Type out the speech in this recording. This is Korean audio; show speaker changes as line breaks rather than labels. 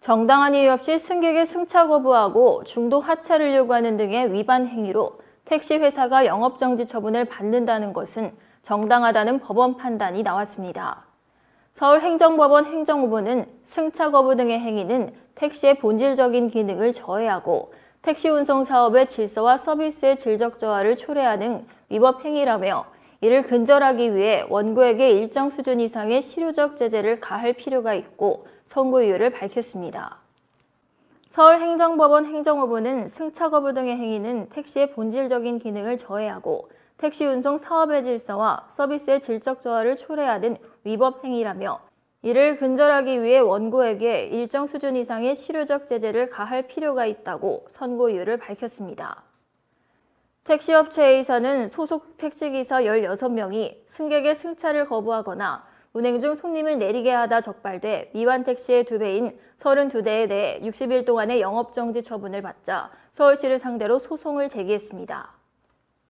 정당한 이유 없이 승객의 승차 거부하고 중도 하차를 요구하는 등의 위반 행위로 택시 회사가 영업정지 처분을 받는다는 것은 정당하다는 법원 판단이 나왔습니다. 서울행정법원 행정부는 승차 거부 등의 행위는 택시의 본질적인 기능을 저해하고 택시 운송 사업의 질서와 서비스의 질적 저하를 초래하는 위법 행위라며 이를 근절하기 위해 원고에게 일정 수준 이상의 실효적 제재를 가할 필요가 있고 선고 이유를 밝혔습니다. 서울행정법원 행정부는 승차 거부 등의 행위는 택시의 본질적인 기능을 저해하고 택시 운송 사업의 질서와 서비스의 질적 저하를 초래하는 위법 행위라며 이를 근절하기 위해 원고에게 일정 수준 이상의 실효적 제재를 가할 필요가 있다고 선고 이유를 밝혔습니다. 택시업체에서는 소속 택시기사 16명이 승객의 승차를 거부하거나 운행 중 손님을 내리게 하다 적발돼 미완 택시의 두 배인 32대에 대해 60일 동안의 영업정지 처분을 받자 서울시를 상대로 소송을 제기했습니다.